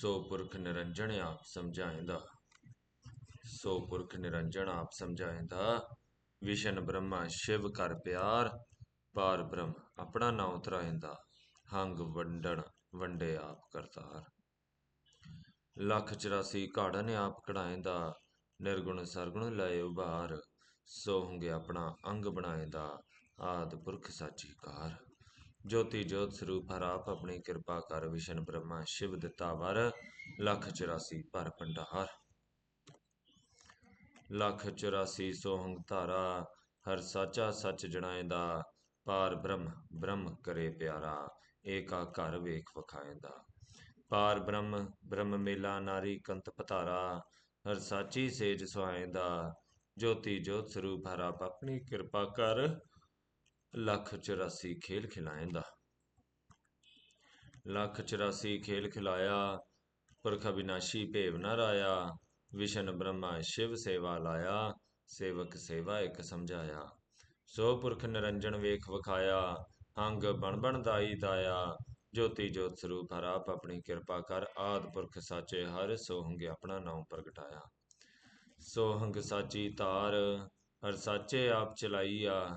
ਸੋ ਪੁਰਖ ਨਿਰੰਜਣ ਆਪ ਸਮਝਾਇਂਦਾ। ਸੋ ਪੁਰਖ ਨਿਰੰਜਣ ਆਪ ਸਮਝਾਇਂਦਾ, ਵਿਸ਼ਨ ਬ੍ਰਹਮਾ ਸ਼ਿਵ ਕਰ ਪਿਆਰ, ਪਾਰ ਬ੍ਰਹਮ ਆਪਣਾ ਨਾਉ ਧਰਾਇਂਦਾ ਹੰਗ ਵੰਡਣ ਵੰਡੇ ਆਪ ਕਰਤਾਰ। ਲੱਖ 84 ਘਾੜਨ ਆਪ ਕਢਾਇਂਦਾ, ਨਿਰਗੁਣ ਸਰਗੁਣ ਲਏ ਉਭਾਰ ਸੋ ਹੁੰਗੇ ਆਪਣਾ ਅੰਗ ਬਣਾਇਂਦਾ, ਆਦ ਪੁਰਖ ਸਾਚੀ ਕਾਰ। ਜੋਤੀ ਜੋਤ ਸਰੂਪ ਹਰ ਆਪ ਆਪਣੀ ਕਿਰਪਾ ਕਰ ਵਿਸ਼ਨ ਬ੍ਰਹਮਾ ਸ਼ਿਵ ਦਿੱਤਾ ਵਰ, ਲੱਖ 84 ਭਰ ਭੰਡਾਰ। ਲੱਖ 84 ਸੋਹੰਗ ਧਾਰਾ, ਹਰ ਸਾਚਾ ਸੱਚ ਜਣਾਇਂਦਾ ਪਾਰ ਬ੍ਰਹਮ ਬ੍ਰਹਮ ਕਰੇ ਪਿਆਰਾ, ਏਕਾ ਘਰ ਵੇਖ ਵਖਾਏ ਦਾ। ਪਾਰ ਬ੍ਰਹਮ ਬ੍ਰਹਮ ਮੇਲਾ ਨਾਰੀ ਕੰਤ ਪਤਾਰਾ ਹਰ ਸਾਚੀ ਸੇਜ ਸੁਹਾਇਂਦਾ ਜੋਤੀ ਜੋਤ ਸਰੂਪ ਹਰ ਆਪ ਆਪਣੀ ਕਿਰਪਾ ਕਰ ਲੱਖ 84 ਖੇਲ ਖਿਲਾਇਂਦਾ ਲੱਖ 84 ਖੇਲ ਖਿਲਾਇਆ, ਪੁਰਖ ਅਬਿਨਾਸ਼ੀ ਭੇਵ ਨ ਰਾਇਆ, ਵਿਸ਼ਨ ਬ੍ਰਹਮਾ ਸ਼ਿਵ ਸੇਵਾ ਲਾਇਆ, ਸੇਵਕ ਸੇਵਾ ਇੱਕ ਸਮਝਾਇਆ। ਸੋ ਪੁਰਖ ਨਿਰੰਜਨ ਵੇਖ ਵਖਾਇਆ ਹੰਗ ਬਣ ਬਣ ਦਾਈ ਦਾਇਆ, ਜੋਤੀ ਜੋਤ ਸਰੂਪ ਹਰ ਆਪ ਆਪਣੀ ਕਿਰਪਾ ਕਰ, ਆਦ ਪੁਰਖ ਸਾਚੇ ਹਰ ਸੋਹੰਗ ਆਪਣਾ ਨਾਮ ਪ੍ਰਗਟਾਇਆ। ਸੋਹੰਗ ਸਾਚੀ ਤਾਰ, ਹਰ ਸਾਚੇ ਆਪ ਚਲਾਈਆ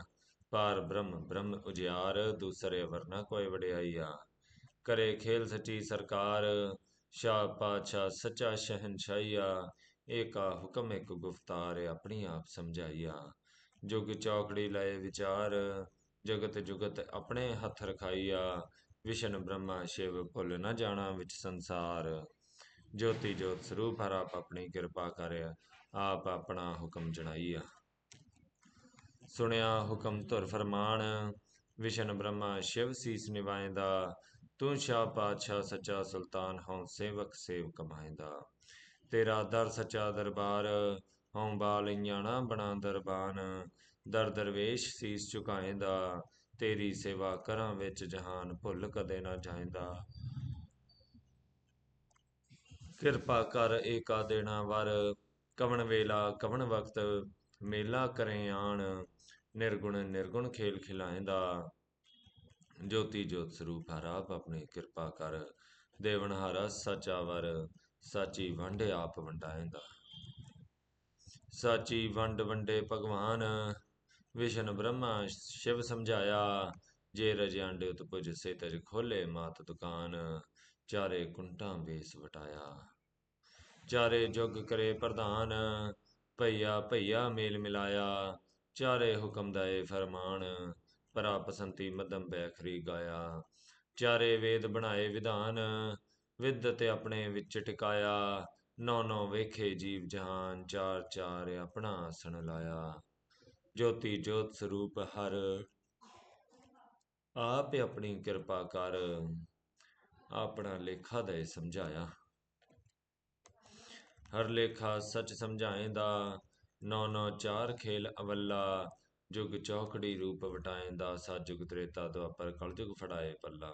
ਪਾਰ ਬ੍ਰਹਮ ਬ੍ਰਹਮ ਉਜਿਆਰ, ਦੂਸਰੇ ਵਰਨਾ ਕੋਈ ਵਡਿਆਈਆ? ਕਰੇ ਖੇਲ ਸੱਚੀ ਸਰਕਾਰ, ਸ਼ਾਹ ਪਾਤਸ਼ਾਹ ਸੱਚਾ ਸ਼ਹਿਨਸ਼ਾਹੀਆ, ਏਕਾ ਹੁਕਮ ਇੱਕ ਗੁਫਤਾਰ, ਆਪਣੀ ਆਪ ਸਮਝਾਈਆ। ਜੁਗ ਚੌਕੜੀ ਲਏ ਵਿਚਾਰ, ਜਗਤ ਜੁਗਤ ਆਪਣੇ ਹੱਥ ਰਖਾਈਆ। ਵਿਸ਼ਨ ਬ੍ਰਹਮਾ ਸ਼ਿਵ ਭੁੱਲ ਨਾ ਜਾਣਾ ਵਿੱਚ ਸੰਸਾਰ। ਜੋਤੀ ਜੋਤ ਸਰੂਪ ਹਰ ਆਪ ਆਪਣੀ ਕਿਰਪਾ ਕਰ ਆਪ ਆਪਣਾ ਹੁਕਮ ਜਣਾਈਆ। ਸੁਣਿਆ ਹੁਕਮ ਧੁਰ ਫਰਮਾਨ, ਵਿਸ਼ਨ ਬ੍ਰਹਮਾ ਸ਼ਿਵ ਸੀਸ ਨਿਵਾਇਂਦਾ ਤੂੰ ਸ਼ਾਹ ਪਾਤਸ਼ਾਹ ਸੱਚਾ ਸੁਲਤਾਨ, ਹਉ ਸੇਵਕ ਸੇਵ ਕਮਾਇਂਦਾ ਤੇਰਾ ਦਰ ਸੱਚਾ ਦਰਬਾਰ, ਹਉ ਬਾਲ ਬਣਾ ਦਰਬਾਨ, ਦਰ ਦਰਵੇਸ਼ ਸੀਸ ਝੁਕਾਇਂਦਾ ਤੇਰੀ ਸੇਵਾ ਕਰਾਂ ਵਿੱਚ ਜਹਾਨ ਭੁੱਲ ਕਦੇ ਨਾ ਜਾਇਂਦਾ ਕਿਰਪਾ ਕਰ ਏਕਾ ਦੇਣਾ ਵਰ, ਕਵਣ ਵੇਲਾ ਕਵਣ ਵਕਤ ਮੇਲਾ ਕਰੇ ਆਣ ਨਿਰਗੁਣ ਨਿਰਗੁਣ ਖੇਲ ਖਿਲਾਇਂਦਾ ਜੋਤੀ ਜੋਤ ਸਰੂਪ ਹਰ ਆਪ ਆਪਣੀ ਕਿਰਪਾ ਕਰ। ਦੇਵਨ ਹਾਰਾ ਸਚਾ ਵਰ ਸਾਚੀ ਵੰਡ ਆਪ ਵੰਡਾਇਂਦਾ ਸਾਚੀ ਵੰਡ ਵੰਡੇ ਭਗਵਾਨ, ਵਿਸ਼ਨ ਬ੍ਰਹਮਾ ਸ਼ਿਵ ਸਮਝਾਇਆ। ਜੇ ਰਜਿਆਂਡੇ ਉਤਪੁਜ ਸੇ ਤਜ ਖੋਲੇ ਮਾਤ ਦੁਕਾਨ, ਚਾਰੇ ਕੁੰਟਾਂ ਵੇਸ ਵਟਾਇਆ। ਚਾਰੇ ਜੁਗ ਕਰੇ ਪ੍ਰਧਾਨ, ਭਈਆ ਭਈਆ ਮੇਲ ਮਿਲਾਇਆ। ਚਾਰੇ ਹੁਕਮ ਦਾਏ ਫਰਮਾਨ, ਪਰਾ ਪਸੰਤੀ ਮਦਮ ਬੈਖਰੀ ਗਾਇਆ। ਚਾਰੇ ਵੇਦ ਬਣਾਏ ਵਿਧਾਨ, ਵਿਦ ਤੇ ਆਪਣੇ ਵਿੱਚ ਟਿਕਾਇਆ। ਨੌ ਨੌ ਵੇਖੇ ਜੀਵ ਜਹਾਨ, ਚਾਰ ਚਾਰ ਆਪਣਾ ਆਸਣ ਲਾਇਆ। ਜੋਤੀ ਜੋਤ ਸਰੂਪ ਹਰ, ਆਪ ਆਪਣੀ ਕਿਰਪਾ ਕਰ, ਆਪਣਾ ਲੇਖਾ ਦੇ ਸਮਝਾਇਆ। ਹਰ ਲੇਖਾ ਸੱਚ ਸਮਝਾਏ ਦਾ ਨੌ ਨੌ ਚਾਰ ਖੇਲ ਅਵੱਲਾ, ਜੁਗ ਚੌਕੜੀ ਰੂਪ ਵਟਾਏ ਵਟਾਏਂਦਾ ਸਾਜੁਗ ਤ੍ਰੇਤਾ ਦੁਆਪਰ ਕਲਯੁਗ ਫੜਾਏ ਪੱਲਾ।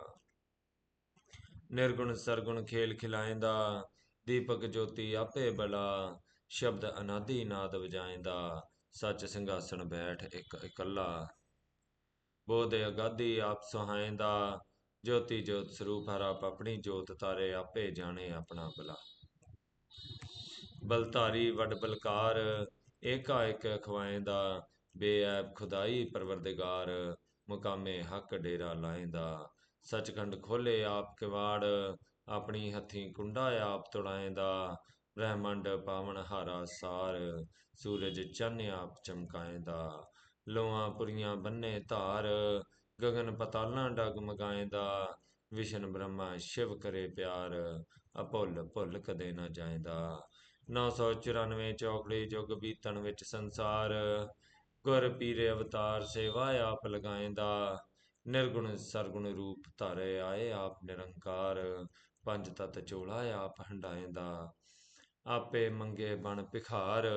ਨਿਰਗੁਣ ਸਰਗੁਣ ਖੇਲ ਖਿਲਾਏਂਦਾ ਦੀਪਕ ਜੋਤੀ ਆਪੇ ਬਲਾ, ਸ਼ਬਦ ਅਨਾਦੀ ਨਾਦ ਵਜਾਏਂਦਾ ਸੱਚ ਸਿੰਘਾਸਣ ਬੈਠ ਇੱਕ ਇਕੱਲਾ। ਬੋਧ ਅਗਾਦੀ ਆਪ ਸੁਹਾਏਂਦਾ ਜੋਤੀ ਜੋਤ ਸਰੂਪ ਹਰ ਆਪ ਆਪਣੀ ਜੋਤ ਤਾਰੇ, ਆਪੇ ਜਾਣੇ ਆਪਣਾ ਬਲਾ। ਬਲਧਾਰੀ ਵੱਡ ਬਲਕਾਰ ਏਕਾ ਇੱਕ ਖਵਾਏਂਦਾ ਬੇਅਬ ਖੁਦਾਈ ਪਰਵਰਦਗਾਰ, ਮੁਕਾਮੇ ਹੱਕ ਡੇਰਾ ਲਾਏਂਦਾ। ਸਚਖੰਡ ਖੋਲੇ ਆਪ ਕਿਵਾੜ, ਆਪਣੀ ਹੱਥੀਂ ਕੁੰਡਾ ਆਪ ਤੁੜਾਏਂਦਾ। ਬ੍ਰਹਮੰਡ ਪਾਵਨ ਹਾਰਾ ਸਾਰ, ਸੂਰਜ ਚੰਨ ਆਪ ਚਮਕਾਏਂਦਾ। ਲੋਆਂ ਪੁਰੀਆਂ ਬੰਨੇ ਧਾਰ, ਗगन ਪਤਾਲਾਂ ਡਗ ਮਗਾਏਂਦਾ। ਵਿਸ਼ਨ ਬ੍ਰਹਮਾ ਸ਼ਿਵ ਕਰੇ ਪਿਆਰ, ਅਭੁੱਲ ਭੁੱਲ ਕਦੇ ਨਾ ਜਾਏਂਦਾ। 994 ਚੌਕੜੀ ਜੁਗ ਬੀਤਣ ਵਿੱਚ ਸੰਸਾਰ ਗੁਰ ਪੀਰੇ ਅਵਤਾਰ ਸੇਵਾ ਆਪ ਲਗਾਏਂਦਾ ਨਿਰਗੁਣ ਸਰਗੁਣ ਰੂਪ ਧਾਰੇ ਆਏ ਆਪ ਨਿਰੰਕਾਰ, ਪੰਜ ਤਤ ਚੋਲਾ ਆਪ ਹੰਡਾਏਂਦਾ ਆਪੇ ਮੰਗੇ ਬਣ ਭਿਖਾਰ,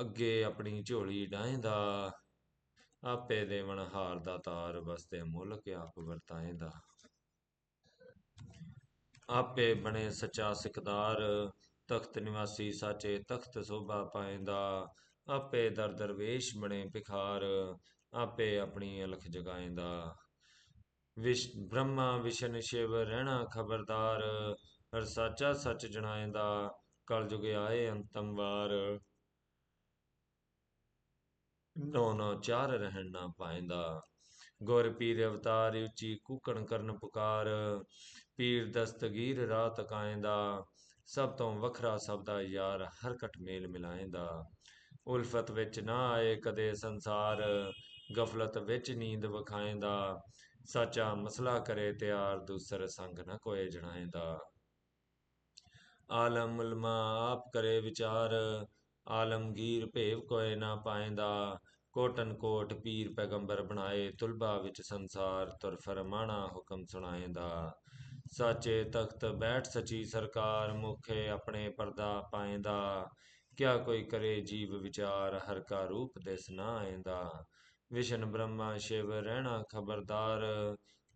ਅੱਗੇ ਆਪਣੀ ਝੋਲੀ ਡਾਏਂਦਾ ਆਪੇ ਦੇਵਨ ਹਾਰ ਦਾ ਤਾਰ ਵਸਤੇ ਕੇ ਆਪ ਵਰਤਾਏਂਦਾ ਆਪੇ ਬਣੇ ਸੱਚਾ ਸਿਕਦਾਰ ਤਖਤ ਨਿਵਾਸੀ ਸਾਚੇ ਤਖਤ ਸੋਭਾ ਪਾਏਂਦਾ ਆਪੇ ਦਰ ਦਰਵੇਸ਼ ਬਣੇ ਭਿਖਾਰ, ਆਪੇ ਆਪਣੀ ਅਲਖ ਜਗਾਏਂਦਾ ਵਿਸ਼, ਬ੍ਰਹਮਾ ਵਿਸ਼ਨ ਸ਼ਿਵ ਰਹਿਣਾ ਖਬਰਦਾਰ, ਹਰ ਸਾਚਾ ਸੱਚ ਜਣਾਇਂਦਾ, ਕਲ ਜੁਗ ਆਏ ਅੰਤਮ ਵਾਰ। ਨੌ ਨੌ ਚਾਰ ਰਹਿਣ ਨਾ ਪਾਇਂਦਾ। ਗੁਰ ਪੀਰ ਅਵਤਾਰ ਉੱਚੀ ਕੂਕਣ ਕਰਨ ਪੁਕਾਰ, ਪੀਰ ਦਸਤਗੀਰ ਰਾਹ ਤਕਾਇਂਦਾ ਸਭ ਤੋਂ ਵੱਖਰਾ ਸਭ ਦਾ ਯਾਰ ਹਰਕਤ ਘਟ ਮੇਲ ਮਿਲਾਇਂਦਾ ਉਲਫਤ ਵਿੱਚ ਨਾ ਆਏ ਕਦੇ ਸੰਸਾਰ, ਗਫਲਤ ਵਿੱਚ ਨੀਂਦ ਵਖਾਇਂਦਾ ਸਾਚਾ ਮਸਲਾ ਕਰੇ ਤਿਆਰ, ਦੂਸਰ ਸੰਗ ਨਾ ਕੋਏ ਜਣਾਇਂਦਾ ਆਲਮ ਉਲਮਾ ਆਪ ਕਰੇ ਵਿਚਾਰ, ਆਲਮਗੀਰ ਭੇਵ ਕੋਏ ਨਾ ਪਾਇਂਦਾ ਕੋਟਨ ਕੋਟ ਪੀਰ ਪੈਗੰਬਰ ਬਣਾਏ, ਤੁਲਬਾ ਵਿੱਚ ਸੰਸਾਰ, ਤੁਰ ਫਰਮਾਣਾ ਹੁਕਮ ਸੁਣਾਏਂਦਾ ਸਾਚੇ ਤਖਤ ਬੈਠ ਸਚੀ ਸਰਕਾਰ ਮੁਖੇ ਆਪਣੇ ਪਰਦਾ ਪਾਏਂਦਾ ਕਿਆ ਕੋਈ ਕਰੇ ਜੀਵ ਵਿਚਾਰ, ਹਰ ਕਾ ਰੂਪ ਦਿਸ ਨਾ ਆਏਂਦਾ ਵਿਸ਼ਨ ਬ੍ਰਹਮਾ ਸ਼ਿਵ ਰਹਿਣਾ ਖਬਰਦਾਰ,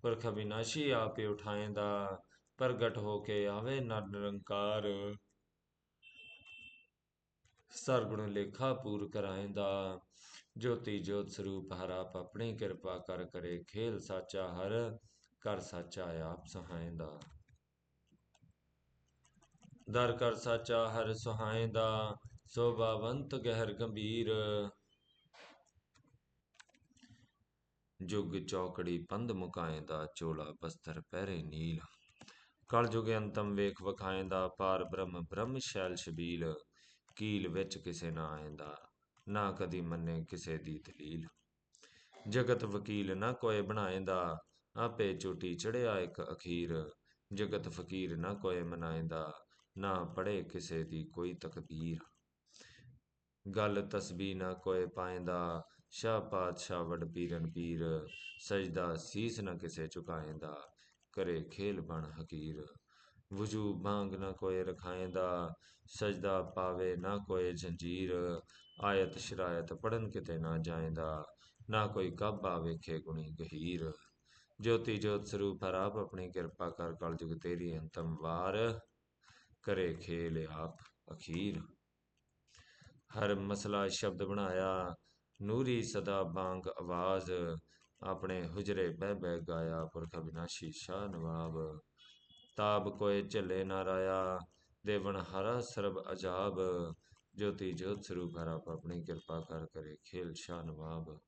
ਪੁਰਖ ਅਬਿਨਾਸ਼ੀ ਆਪੇ ਉਠਾਏਂਦਾ ਪ੍ਰਗਟ ਹੋ ਕੇ ਆਵੇ ਨਰ ਨਿਰੰਕਾਰ। ਸਰਗੁਣ ਲੇਖਾ ਪੂਰ ਕਰਾਏਂਦਾ ਜੋਤੀ ਜੋਤ ਸਰੂਪ ਹਰ ਆਪਣੀ ਕਿਰਪਾ ਕਰ ਕਰੇ ਖੇਲ ਸਾਚਾ ਹਰ। ਕਰ ਸਾਚਾ ਆਪ ਸਹਾਇਂਦਾ। ਦਰ ਕਰ ਸਾਚਾ ਹਰ ਸੁਹਾਇਂਦਾ। ਸੋਭਾਵੰਤ ਗਹਿਰ ਗੰਭੀਰ। ਜੁਗ ਚੌਕੜੀ ਪੰਧ ਮੁਕਾਏਂਦਾ ਚੋਲਾ ਬਸਤਰ ਪਹਿਰੇ ਨੀਲ। ਕਲ ਜੁਗ ਅੰਤਮ ਵੇਖ ਵਖਾਏ ਦਾ ਪਾਰ ਬ੍ਰਹਮ ਬ੍ਰਹਮ ਸ਼ੈਲ ਸ਼ਬੀਲ। ਕੀਲ ਵਿੱਚ ਕਿਸੇ ਨਾ ਆਏਂਦਾ ਨਾ ਕਦੀ ਮੰਨੇ ਕਿਸੇ ਦੀ ਦਲੀਲ। ਜਗਤ ਵਕੀਲ ਨਾ ਕੋਏ ਬਣਾਏਂਦਾ ਆਪੇ ਚੋਟੀ ਚੜਿਆ ਇੱਕ ਅਖੀਰ। ਜਗਤ ਫਕੀਰ ਨਾ ਕੋਏ ਮਨਾਏਂਦਾ ਨਾ ਪੜੇ ਕਿਸੇ ਦੀ ਕੋਈ ਤਕਬੀਰ ਗੱਲ ਤਸਬੀ ਨਾ ਕੋਏ ਪਾਏਂਦਾ ਸ਼ਾਹ ਪਾਤਸ਼ਾਹ ਵਡ ਪੀਰਨ ਪੀਰ। ਸਜਦਾ ਸੀਸ ਨਾ ਕਿਸੇ ਝੁਕਾਏਂਦਾ ਕਰੇ ਖੇਲ ਬਣ ਹਕੀਰ। ਵਜੂ ਬਾਂਗ ਨਾ ਕੋਏ ਰਖਾਏਂਦਾ ਸਜਦਾ ਪਾਵੇ ਨਾ ਕੋਏ ਜੰਜੀਰ। ਆਇਤ ਸ਼ਰਾਇਤ ਪੜਨ ਕਿਤੇ ਨਾ ਜਾਏਂਦਾ ਨਾ ਕੋਈ ਕਾਬਾ ਵੇਖੇ ਗੁਣੀ ਗਹੀਰ। ਜੋਤੀ ਜੋਤ ਸਰੂਪ ਆਪ ਆਪਣੀ ਕਿਰਪਾ ਕਰ, ਕਲ ਜੁਗ ਤੇਰੀ ਅੰਤਮ ਵਾਰ ਕਰੇ ਖੇਲ ਆਪ ਅਖੀਰ। ਹਰ ਮਸਲਾ ਸ਼ਬਦ ਬਣਾਇਆ, ਨੂਰੀ ਸਦਾ ਬਾਂਗ ਆਵਾਜ਼, ਆਪਣੇ ਹੁਜਰੇ ਬਹਿ ਬਹਿ ਗਾਇਆ ਪੁਰਖ ਅਬਿਨਾਸ਼ੀ ਸ਼ਾਹ ਨਵਾਬ। ਤਾਬ ਕੋਏ ਝੱਲੇ ਨਾ ਰਾਇਆ ਦੇਵਨ ਹਰਾ ਸਰਬ ਅਜਾਬ। ਜੋਤੀ ਜੋਤ ਸਰੂਪ ਹਰ ਆਪ ਆਪਣੀ ਕਿਰਪਾ ਕਰ, ਕਰੇ ਖੇਲ ਸ਼ਾਹ ਨਵਾਬ।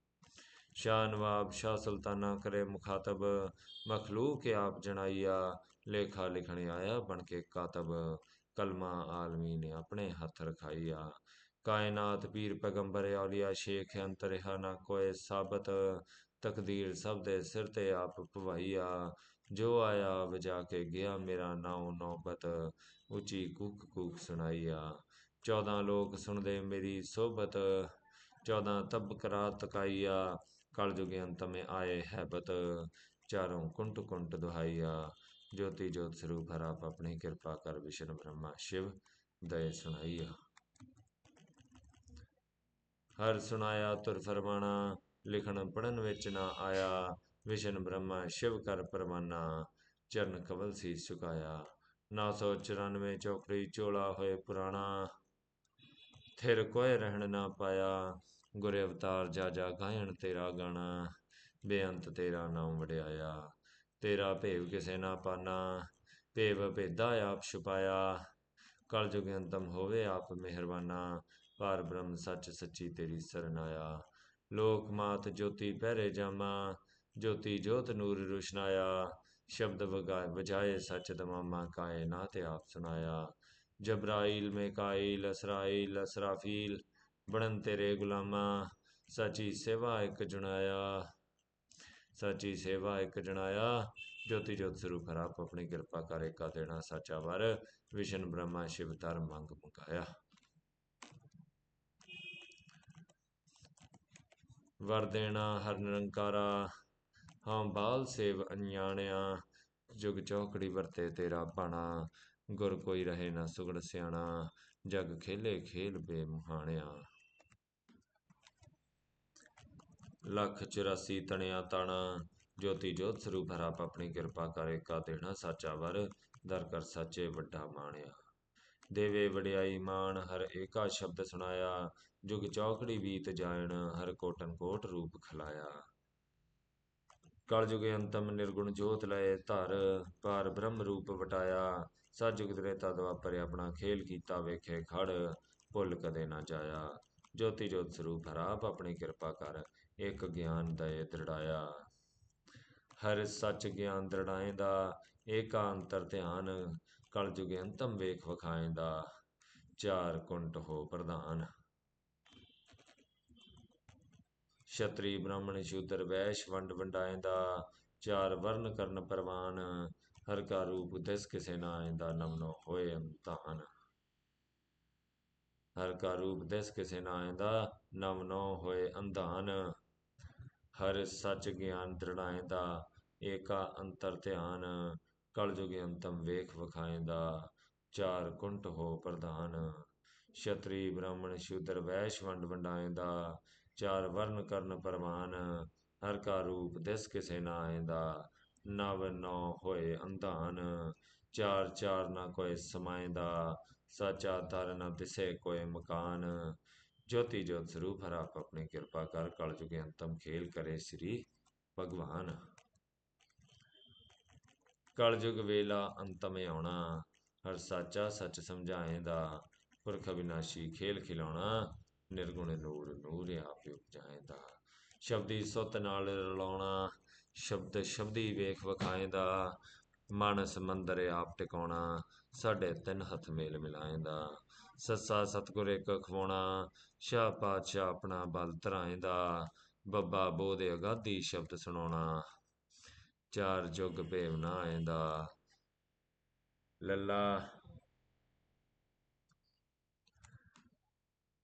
ਸ਼ਾਹ ਨਵਾਬ, ਸ਼ਾਹ ਸੁਲਤਾਨਾ ਕਰੇ ਮੁਖਾਤਬ, ਮਖਲੂਕ ਆਪ ਜਣਾਈਆ, ਲੇਖਾ ਲਿਖਣ ਆਇਆ ਬਣ ਕੇ ਕਾਤਬ, ਕਲਮਾ ਆਲਮੀ ਨੇ ਆਪਣੇ ਹੱਥ ਰਖਾਈਆ। ਕਾਇਨਾਤ ਪੀਰ ਪੈਗੰਬਰ ਔਲੀਆ, ਸ਼ੇਖ ਅੰਤਰਿਹਾ ਨਾ ਕੋਏ ਸਾਬਤ, ਤਕਦੀਰ ਸਭ ਦੇ ਸਿਰ ਤੇ ਆਪ ਭਵਾਈਆ। ਜੋ ਆਇਆ ਵਜਾ ਕੇ ਗਿਆ ਮੇਰਾ ਨਾਉ ਨੌਬਤ, ਉੱਚੀ ਕੂਕ ਕੂਕ ਸੁਣਾਈਆ। 14 ਲੋਕ ਸੁਣਦੇ ਮੇਰੀ ਸੋਬਤ 14 ਤਬ ਕਰਾ ਤਕਾਈਆ। ਕਲ ਜੁਗ ਅੰਤ ਮੇ ਆਏ ਹੈਬਤ ਚਾਰੋਂ ਕੁੰਟ ਕੁੰਟ ਦੁਹਾਈਆ। ਜੋਤੀ ਜੋਤ ਸਰੂਪ ਹਰ ਆਪ ਆਪਣੀ ਕਿਰਪਾ ਕਰ ਵਿਸ਼ਨ ਬ੍ਰਹਮਾ। ਸ਼ਿਵ ਦਇ ਸੁਣਾਈਆ। ਹਰ ਸੁਣਾਇਆ ਤੁਰ ਫਰਮਾਣਾ, ਲਿਖਣ ਪੜਨ ਵਿੱਚ ਨਾ ਆਇਆ। ਵਿਸ਼ਨ ਬ੍ਰਹਮਾ, ਸ਼ਿਵ ਕਰ ਪਰਮਾਨਾ ਚਰਨ ਕਵਲ ਸੀ ਝੁਕਾਇਆ 994 ਚੌਕੜੀ ਚੋਲਾ ਹੋਏ ਪੁਰਾਣਾ। ਥਿਰ ਕੋਏ ਰਹਿਣ ਨਾ ਪਾਇਆ। ਗੁਰ ਅਵਤਾਰ ਜਾ ਜਾ ਗਾਇਣ ਤੇਰਾ ਗਾਣਾ, ਬੇਅੰਤ ਤੇਰਾ ਨਾਮ ਵਡਿਆਇਆ। ਤੇਰਾ ਭੇਵ ਕਿਸੇ ਨਾ ਪਾਨਾ, ਭੇਵ ਭੇਦਾ ਆਪ ਛੁਪਾਇਆ। ਕਲ ਜੁਗ ਅੰਤਮ ਹੋਵੇ ਆਪ ਮਿਹਰਬਾਨਾ ਪਾਰ ਬ੍ਰਹਮ ਸੱਚ ਸੱਚੀ ਤੇਰੀ ਸਰਣ ਆਇਆ। ਲੋਕ ਮਾਤ ਜੋਤੀ ਪਹਿਰੇ ਜਾਮਾ, ਜੋਤੀ ਜੋਤ ਨੂਰ ਰੁਸ਼ਨਾਇਆ। ਸ਼ਬਦ ਵਗਾਏ ਵਜਾਏ ਸੱਚ ਦਮਾਮਾ ਕਾਇਨਾਤ ਆਪ ਸੁਨਾਇਆ। ਜਬਰਾਈਲ ਮੇਕਾਈਲ ਅਸਰਾਈਲ ਅਸਰਾਫੀਲ ਬਣਨ ਤੇਰੇ ਗੁਲਾਮਾ, ਸੱਚੀ ਸੇਵਾ ਇੱਕ ਜੁਣਾਇਆ। ਸੱਚੀ ਸੇਵਾ ਇੱਕ ਜਣਾਇਆ। ਜੋਤੀ ਜੋਤ ਸਰੂਪ ਆਪ ਆਪਣੀ ਕਿਰਪਾ ਕਰੇ ਕਾ ਦੇਣਾ ਸਾਚਾ ਵਰ। ਵਿਸ਼ਨ ਬ੍ਰਹਮਾ ਸ਼ਿਵ ਤਰ ਮੰਗ ਮੁਕਾਇਆ। ਵਰ ਦੇਣਾ ਹਰ ਨਿਰੰਕਾਰਾ। ਹਾਂ ਬਾਲ ਸੇਵ ਅਣਿਆਣਿਆ ਜੁਗ ਚੌਕੜੀ ਵਰਤੇ ਤੇਰਾ ਬਾਣਾ। ਗੁਰ ਕੋਈ ਰਹੇ ਨਾ ਸੁਗੜ ਸਿਆਣਾ। ਜਗ ਖੇਲੇ ਖੇਲ ਬੇਮੁਹਾਣਿਆ। ਲੱਖ 84 ਤਣਿਆ ਤਾਣਾ। ਜੋਤੀ ਜੋਤ ਸਰੂਪ ਹਰ ਆਪਣੀ ਕਿਰਪਾ ਕਰ ਏਕਾ ਦੇਣਾ ਸਾਚਾ ਵਰ, ਦਰ ਕਰ ਸਾਚੇ ਵੱਡਾ ਮਾਣਿਆ। ਦੇਵੇ ਵਡਿਆਈ ਮਾਨ ਹਰ ਏਕਾ ਸ਼ਬਦ ਸੁਣਾਇਆ। ਜੁਗ ਚੌਕੜੀ ਬੀਤ ਜਾਣ ਹਰ ਕੋਟਨ ਕੋਟ ਰੂਪ ਖਲਾਇਆ। ਕਲਯੁਗੇ ਅੰਤਮ ਨਿਰਗੁਣ ਜੋਤ ਲਏ ਧਰ ਪਾਰ ਬ੍ਰਹਮ ਰੂਪ ਵਟਾਇਆ। ਸਤਿਯੁਗ ਤ੍ਰੇਤਾ ਦੁਆਪਰ ਆਪਣਾ ਖੇਲ ਕੀਤਾ ਵੇਖੇ ਖੜ, ਭੁੱਲ ਕਦੇ ਨਾ ਜਾਇਆ। ਜੋਤੀ ਜੋਤ ਸਰੂਪ ਹਰਾਪ ਆਪਣੀ ਕਿਰਪਾ ਕਰ ਇੱਕ ਗਿਆਨ ਦਏ ਦ੍ਰਿੜਾਇਆ। ਹਰ ਸੱਚ ਗਿਆਨ ਦ੍ਰਿੜਾਏ ਦਾ ਏਕਾਂਤਰ ਧਿਆਨ ਕਲਯੁਗ ਅੰਤਮ ਵੇਖ ਵਖਾਏਂਦਾ, ਚਾਰ ਕੁੰਟ ਹੋ ਪ੍ਰਧਾਨ। ਛਤਰੀ ਬ੍ਰਾਹਮਣ ਸ਼ੂਦਰ ਵੈਸ਼ ਵੰਡ ਵੰਡਾਏਂਦਾ, ਚਾਰ ਵਰਨ ਕਰਨ ਪ੍ਰਵਾਨ, ਹਰ ਕਾ ਰੂਪ ਦਿਸ ਕਿਸੇ ਨਾ ਆਇਂਦਾ ਨਮਨੋ ਹੋਏ ਅੰਤਾਨ। ਹਰ ਕਾ ਰੂਪ ਦਿਸ ਕਿਸੇ ਨਾ ਆਇਂਦਾ ਨਮਨੋ ਹੋਏ ਅੰਧਾਨ। ਹਰ ਸੱਚ ਗਿਆਨ ਦ੍ਰਿੜਾਏਂਦਾ ਏਕਾ ਅੰਤਰ ਧਿਆਨ, ਕਲਯੁਗ ਅੰਤਮ ਵੇਖ ਵਖਾਏਂਦਾ ਚਾਰ ਕੁੰਟ ਹੋ ਪ੍ਰਧਾਨ। ਛਤਰੀ ਬ੍ਰਾਹਮਣ ਸ਼ੂਦਰ ਵੈਸ਼ ਵੰਡ ਵੰਡਾਏਂਦਾ ਚਾਰ ਵਰਨ ਕਰਨ ਪਰਮਾਨ ਹਰ ਕਾ ਰੂਪ ਦਿਸ ਕਿਸੇ ਨਾ ਆਇਂਦਾ ਨਵ ਨੌ ਹੋਏ ਅੰਧਾਨ। ਚਾਰ ਚਾਰ ਨਾ ਕੋਈ ਸਮਾਇਂਦਾ ਸਾਚਾ ਦਰ ਨਾ ਦਿਸੇ ਕੋਈ ਮਕਾਨ। ਜੋਤੀ ਜੋਤ ਸਰੂਪ ਹਰ ਆਪ ਆਪਣੀ ਕਿਰਪਾ ਕਰ ਕਲਯੁਗ ਅੰਤਮ ਖੇਲ ਕਰੇ ਸ੍ਰੀ ਭਗਵਾਨ। ਕਲਯੁਗ ਵੇਲਾ ਅੰਤਮ ਆਉਣਾ, ਹਰ ਸਾਚਾ ਸੱਚ ਸਮਝਾਏਂਦਾ, ਪੁਰਖ ਅਬਿਨਾਸ਼ੀ ਖੇਲ ਖਿਲਾਉਣਾ, ਨਿਰਗੁਣ ਨੂਰ ਨੂਰ ਆਪੇ ਉਪਜਾਏਂਦਾ। ਸ਼ਬਦੀ ਸੁਤ ਨਾਲ ਰਲਾਉਣਾ, ਸ਼ਬਦ ਸ਼ਬਦੀ ਵੇਖ ਵਖਾਏ ਦਾ ਮਨ ਸਮੰਦਰ ਆਪ ਟਿਕਾਉਣਾ, ਸਾਡੇ ਤਿੰਨ ਹੱਥ ਮੇਲ ਮਿਲਾਏ ਦਾ ਸੱਸਾ ਸਤਗੁਰ ਇੱਕ ਖਵਾਉਣਾ ਸ਼ਾਹ ਪਾਤਸ਼ਾਹ ਆਪਣਾ ਬਲ ਧਰਾਏ ਦਾ ਬੱਬਾ ਬੋਧ ਅਗਾਦੀ ਸ਼ਬਦ ਸੁਣਾਉਣਾ, ਚਾਰ ਜੁਗ ਭੇਵ ਨਾ ਆਏਂਦਾ। ਲੱਲਾ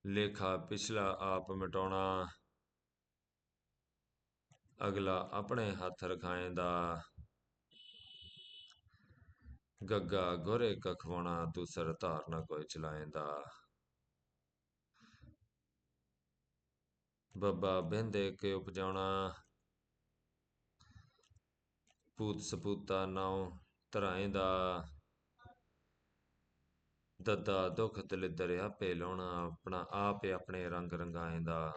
ਲੇਖਾ ਪਿਛਲਾ ਆਪ ਮਿਟਾਉਣਾ, ਅਗਲਾ ਆਪਣੇ ਹੱਥ ਰਖਾਏ ਦਾ ਗੱਗਾ ਗੋਰੇ ਕਖਵਾਣਾ ਦੂਸਰ ਧਾਰਨਾ ਕੋਈ ਚਲਾਏਂਦਾ। ਬੱਬਾ ਬਿੰਦੇ ਕੇ ਉਪਜਾਉਣਾ। ਪੂਤ ਸਪੂਤਾ ਨਾਉ ਧਰਾਏਂਦਾ। ਦੱਦਾ ਦੁੱਖ ਦਲਿੱਦਰ ਪੇ ਲਾਉਣਾ, ਆਪਣਾ ਆਪੇ ਆਪਣੇ ਰੰਗ ਰੰਗਾਏ ਦਾ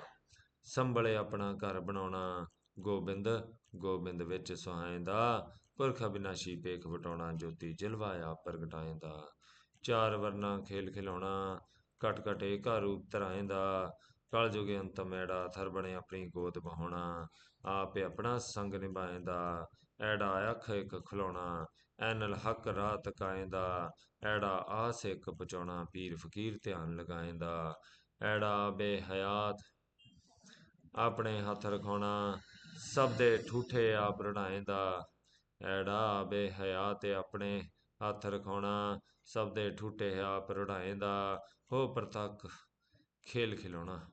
ਸੰਭਲੇ ਆਪਣਾ ਘਰ ਬਣਾਉਣਾ, ਗੋਬਿੰਦ ਗੋਬਿੰਦ ਵਿੱਚ ਸੁਹਾਏਂਦਾ। ਪੁਰਖ ਅਬਿਨਾਸ਼ੀ ਪੇਖ ਵਟਾਉਣਾ, ਜੋਤੀ ਜਲਵਾ ਪ੍ਰਗਟਾਏ ਦਾ। ਚਾਰ ਵਰਨਾ ਖੇਲ ਖਿਲਾਉਣਾ ਕਟ ਕਟ ਏਕਾ ਰੂਪ ਧਰਾਏਂਦਾ ਕਲ ਜੁਗੇ ਅੰਤ ਮੈੜਾ, ਥਰ ਬਣੇ ਆਪਣੀ ਗੋਦ ਬਹਾਉਣਾ। ਆਪੇ ਆਪਣਾ ਸੰਗ ਨਿਭਾਏ ਦਾ। ਐੜਾ ਅੱਖ ਇੱਕ ਖਲਾਉਣਾ ਐਨਲ ਹੱਕ ਰਾਹ ਤਕਾਏਂਦਾ ਐੜਾ ਆਸ ਇੱਕ ਪਚਾਉਣਾ ਪੀਰ ਫਕੀਰ ਧਿਆਨ ਲਗਾਏ ਦਾ। ਐੜਾ ਬੇਹਯਾਤ ਆਪਣੇ ਹੱਥ ਰਖਾਉਣਾ, ਸਭ ਦੇ ਠੂਠੇ ਆਪ ਰੜਾਏਂਦਾ ਐੜਾ ਬੇਹਯਾਤ ਆਪਣੇ ਹੱਥ ਰਖਾਉਣਾ ਸਭ ਦੇ ਠੂਟੇ ਆਪ ਰੜਾਏਂਦਾ ਹੋ ਪ੍ਰਤੱਖ ਖੇਲ ਖਿਲਾਉਣਾ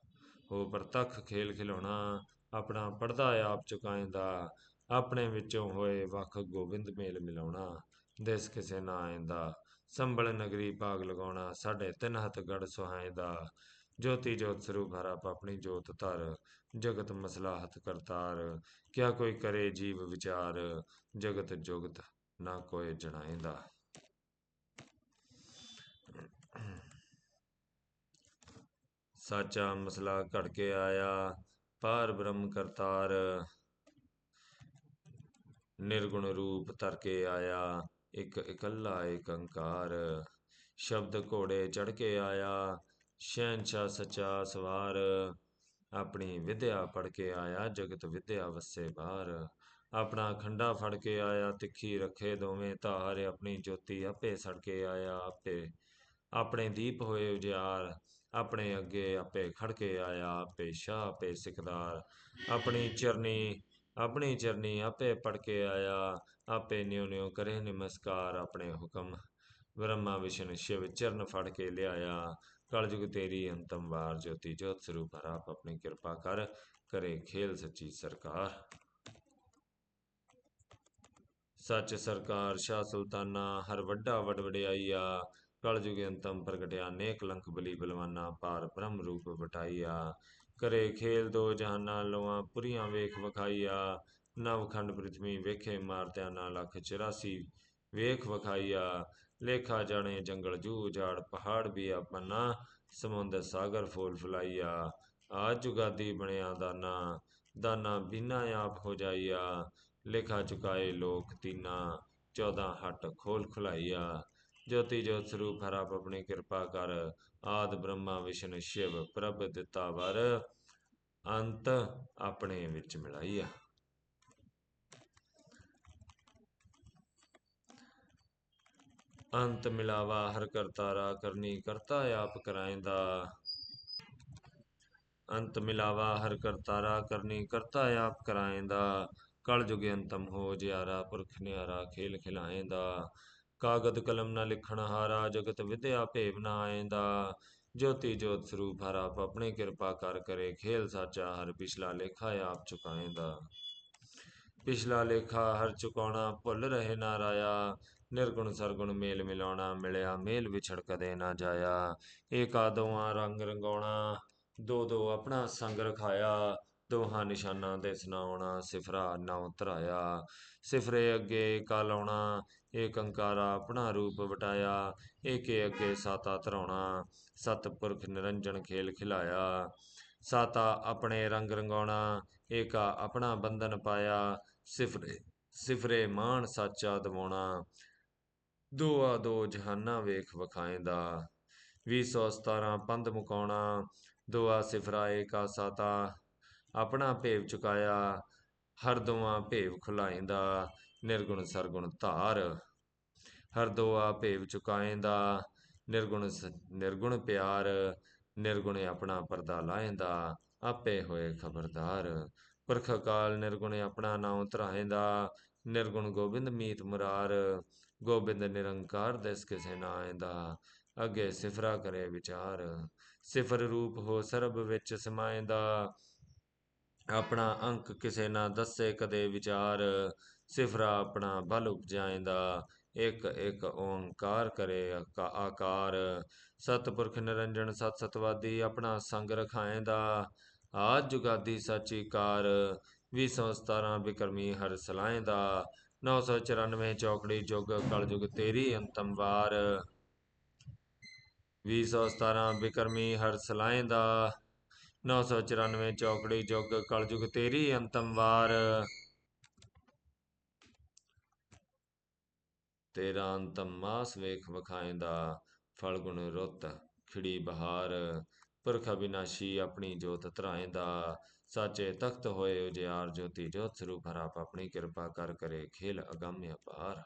ਹੋ ਪ੍ਰਤੱਖ ਖੇਲ ਖਿਲਾਉਣਾ ਆਪਣਾ ਪਰਦਾ ਆਪ ਚੁਕਾਏਂਦਾ ਆਪਣੇ ਵਿੱਚੋਂ ਹੋਏ ਵੱਖ ਗੋਬਿੰਦ ਮੇਲ ਮਿਲਾਉਣਾ, ਦਿਸ ਕਿਸੇ ਨਾ ਆਇਂਦਾ ਸੰਭਲ ਨਗਰੀ ਭਾਗ ਲਗਾਉਣਾ, ਸਾਡੇ ਤਿੰਨ ਹੱਥ ਗੜ ਸੁਹਾਏਂਦਾ ਜੋਤੀ ਜੋਤ ਸਰੂਪ ਹਰ ਆਪ ਆਪਣੀ ਜੋਤ ਧਰ, ਜਗਤ ਮਸਲਾ ਹੱਥ ਕਰਤਾਰ। ਕਿਆ ਕੋਈ ਕਰੇ ਜੀਵ ਵਿਚਾਰ, ਜਗਤ ਜੁਗਤ ਨਾ ਕੋਈ ਜਣਾਏਂਦਾ ਸਾਚਾ ਮਸਲਾ ਘੜ ਕੇ ਆਇਆ ਪਾਰ ਬ੍ਰਹਮ ਕਰਤਾਰ। ਨਿਰਗੁਣ ਰੂਪ ਧਰ ਕੇ ਆਇਆ, ਇੱਕ ਇਕੱਲਾ ਏਕ ਅੰਕਾਰ ਸ਼ਬਦ ਘੋੜੇ ਚੜ ਕੇ ਆਇਆ ਸ਼ਹਿਨਸ਼ਾ ਸੱਚਾ ਸਵਾਰ। ਆਪਣੀ ਵਿਦਿਆ ਪੜ ਕੇ ਆਇਆ, ਜਗਤ ਵਿਦਿਆ ਵਸੇ ਬਾਹਰ ਆਪਣਾ ਖੰਡਾ ਫੜ ਕੇ ਆਇਆ, ਤਿੱਖੀ ਰੱਖੇ ਦੋਵੇਂ ਧਾਰ। ਆਪਣੀ ਜੋਤੀ ਆਪੇ ਸੜ ਕੇ ਆਇਆ, ਆਪੇ, ਆਪਣੇ ਦੀਪ ਹੋਏ ਉਜਿਆਰ ਆਪਣੇ ਅੱਗੇ ਆਪੇ ਖੜ ਕੇ ਆਇਆ, ਆਪੇ ਸ਼ਾਹ, ਆਪੇ ਸਿਕਦਾਰ। ਆਪਣੀ ਚਰਨੀ ਆਪਣੀ ਚਰਨੀ ਆਪੇ ਪੜ ਕੇ ਆਇਆ। ਆਪੇ ਨਿਉ ਨਿਉ ਕਰੇ ਨਮਸਕਾਰ, ਆਪਣੇ ਹੁਕਮ। ਬ੍ਰਹਮਾ, ਵਿਸ਼ਨ, ਸ਼ਿਵ ਚਰਨ ਫੜ ਕੇ ਲਿਆਇਆ। ਕਲਯੁਗ ਤੇਰੀ ਅੰਤਮ ਵਾਰ ਜੋਤੀ ਜੋਤ ਸਰੂਪ ਆਪ ਆਪਣੀ ਕਿਰਪਾ ਕਰ ਕਰੇ ਖੇਲ ਸੱਚੀ ਸਰਕਾਰ ਸੱਚ ਸਰਕਾਰ ਸ਼ਾਹ ਸੁਲਤਾਨਾ ਹਰ ਵੱਡਾ ਵਡ ਵਡਿਆਈਆ ਕਲਯੁਗ ਅੰਤਮ ਪ੍ਰਗਟਿਆ ਨੇਕ ਲੰਕ ਬਲੀ ਬਲਵਾਨਾ ਪਾਰ ਬ੍ਰਹਮ ਰੂਪ ਵਟਾਈਆ ਕਰੇ ਖੇਲ ਦੋ ਜਹਾਨਾਂ ਲੋਆਂ ਪੁਰੀਆਂ ਵੇਖ ਵਖਾਈਆ ਨਵਖੰਡ ਪ੍ਰਿਥਵੀ ਵੇਖੇ ਮਾਰਤਿਆਂ ਨਾ ਲੱਖ 84 ਵੇਖ ਵਖਾਈਆ ਲੇਖਾ ਜਾਣੇ, ਜੰਗਲ ਜੂ ਜਾੜ ਪਹਾੜ ਵੀ ਆਪਨਾ ਸਮੁੰਦਰ ਸਾਗਰ ਫੋਲ ਫਲਾਈਆ। ਆ ਜੁਗਾਦੀ ਬਣਿਆ ਦਾਨਾ ਦਾਨਾ ਬਿਨਾ ਆਪ ਹੋ ਜਾਈਆ। ਲੇਖਾ ਚੁਕਾਏ ਲੋਕ ਤੀਨਾ 14 ਹੱਟ ਖੋਲ ਖੁਲਾਈਆ। ਜੋਤੀ ਜੋਤ ਸਰੂਪ ਹਰ ਆਪ ਆਪਣੀ ਕਿਰਪਾ ਕਰ, ਆਦ ਬ੍ਰਹਮਾ ਵਿਸ਼ਨ ਸ਼ਿਵ ਪ੍ਰਭ ਦਿੱਤਾ ਵਰ, ਅੰਤ ਆਪਣੇ ਵਿੱਚ ਮਿਲਾਈਆ। ਅੰਤ ਮਿਲਾਵਾ ਹਰ ਕਰਤਾਰਾ ਕਰਨੀ ਕਰਤਾ ਆਪ ਕਰਾਇੰਦਾ ਅੰਤ ਮਿਲਾਵਾ ਹਰ ਕਰਤਾਰਾ ਕਰਨੀ ਕਰਤਾ ਆਪ ਕਰਾਇੰਦਾ ਕਲ ਜੁਗ ਅੰਤਮ ਹੋ ਜਿਆਰਾ ਪੁਰਖ ਨਿਆਰਾ ਖੇਲ ਖਿਲਾਇੰਦਾ ਕਾਗਦ ਕਲਮ ਨਾ ਲਿਖਣ ਹਾਰਾ ਜਗਤ ਵਿਦਿਆ ਭੇਵ ਨਾ ਆਇੰਦਾ ਜੋਤੀ ਜੋਤ ਸਰੂਪ ਹਰ ਆਪ ਆਪਣੀ ਕਿਰਪਾ ਕਰ ਕਰੇ, ਖੇਲ ਸਾਚਾ ਹਰ ਪਿਛਲਾ ਲੇਖਾ ਆਪ ਚੁਕਾਇੰਦਾ ਪਿਛਲਾ ਲੇਖਾ ਹਰ ਚੁਕਾਉਣਾ ਭੁੱਲ ਰਹੇ ਨਾ ਰਾਇਆ। ਨਿਰਗੁਣ ਸਰਗੁਣ ਮੇਲ ਮਿਲਾਉਣਾ, ਮਿਲਿਆ ਮੇਲ ਵਿਛੜ ਕਦੇ ਨਾ ਜਾਇਆ। ਏਕਾ ਦੋਵਾਂ ਰੰਗ ਰੰਗਾਉਣਾ, ਦੋ ਦੋ ਆਪਣਾ ਸੰਗ ਰਖਾਇਆ। ਦੋਹਾਂ ਨਿਸ਼ਾਨਾਂ ਦੇ ਸੁਣਾਉਣਾ, ਸਿਫਰਾ ਨਾਉ ਧਰਾਇਆ ਸਿਫਰੇ ਅੱਗੇ ਕਾ ਲਾਉਣਾ, ਏਕ ਅੰਕਾਰਾ ਆਪਣਾ ਰੂਪ ਵਟਾਇਆ। ਏਕੇ ਅੱਗੇ ਸਾਤਾ ਧਰਾਉਣਾ ਸਤਪੁਰਖ ਨਿਰੰਜਨ ਖੇਲ ਖਿਲਾਇਆ। ਸਾਤਾ ਆਪਣੇ ਰੰਗ ਰੰਗਾਉਣਾ, ਏਕਾ ਆਪਣਾ ਬੰਧਨ ਪਾਇਆ। ਸਿਫਰੇ ਸਿਫਰੇ ਮਾਨ ਸਾਚਾ ਦਵਾਉਣਾ। ਦੋਆ ਦੋ ਜਹਾਨਾਂ ਵੇਖ ਵਖਾਏਂਦਾ 217 ਪੰਧ ਮੁਕਾਉਣਾ, ਦੋਆ ਸਿਫਰਾਏ ਕਾਸਾਤਾ ਆਪਣਾ ਭੇਵ ਚੁਕਾਇਆ, ਹਰ ਦੋਆ ਭੇਵ ਖੁਲਾਇਂਦਾ ਨਿਰਗੁਣ ਸਰਗੁਣ ਧਾਰ, ਹਰ ਦੋਆ ਭੇਵ ਚੁਕਾਇਂਦਾ ਨਿਰਗੁਣ ਨਿਰਗੁਣ ਪਿਆਰ, ਨਿਰਗੁਣ ਆਪਣਾ ਪਰਦਾ ਲਾਇਂਦਾ ਆਪੇ ਹੋਏ ਖਬਰਦਾਰ, ਪੁਰਖ ਕਾਲ ਨਿਰਗੁਣ ਆਪਣਾ ਨਾਮ ਧਰਾਇਂਦਾ ਨਿਰਗੁਣ ਗੋਬਿੰਦ ਮੀਤ ਮੁਰਾਰ ਗੋਬਿੰਦ ਨਿਰੰਕਾਰ ਦਿਸ ਕਿਸੇ ਨਾ ਦਾ, ਅੱਗੇ ਸਿਫਰਾ ਕਰੇ ਵਿਚਾਰ। ਸਿਫਰ ਰੂਪ ਹੋ ਸਰਬ ਵਿੱਚ ਸਮਾਏ ਦਾ। ਆਪਣਾ ਅੰਕ ਕਿਸੇ ਨਾ ਦੱਸੇ ਕਦੇ ਵਿਚਾਰ। ਸਿਫਰਾ ਆਪਣਾ ਬਲ ਉਪਜਾਏ ਦਾ। ਇੱਕ ਇੱਕ ਓੰਕਾਰ ਕਰੇ ਆਕਾਰ। ਸਤਪੁਰਖ ਨਿਰੰਜਨ ਸਤ ਸਤਵਾਦੀ ਆਪਣਾ ਸੰਗ ਰਖਾਏ ਦਾ। ਆਜ ਜੁਗਾਦੀ ਸਾਚੀ ਕਾਰ। 217 ਬਿਕਰਮੀ ਹਰ ਸਲਾਏ ਦਾ। 994 ਚੌਕੜੀ ਜੁਗ ਕਲ ਜੁਗ ਤੇਰੀ ਅੰਤਮ ਵਾਰ। 217 ਬਿਕਰਮੀ ਹਰ ਸਲਾਏਂਦਾ 994 ਚੌਕੜੀ ਜੁਗ ਕਲ ਜੁਗ ਤੇਰੀ ਅੰਤਮ ਵਾਰ। ਤੇਰਾ ਅੰਤਮ ਮਾਸ ਵੇਖ ਵਖਾਏਂਦਾ ਫਲਗੁਣ ਰੁੱਤ ਖਿੜੀ ਬਹਾਰ। ਪੁਰਖ ਅਬਿਨਾਸ਼ੀ ਆਪਣੀ ਜੋਤ ਧਰਾਏਂਦਾ ਸਾਚੇ ਤਖਤ ਹੋਏ ਉਜਿਆਰ ਜੋਤੀ ਜੋਤ ਸਰੂਪ ਹਰ ਆਪਣੀ ਕਿਰਪਾ ਕਰ ਕਰੇ, ਖੇਲ ਅਗੰਮ ਅਪਾਰ।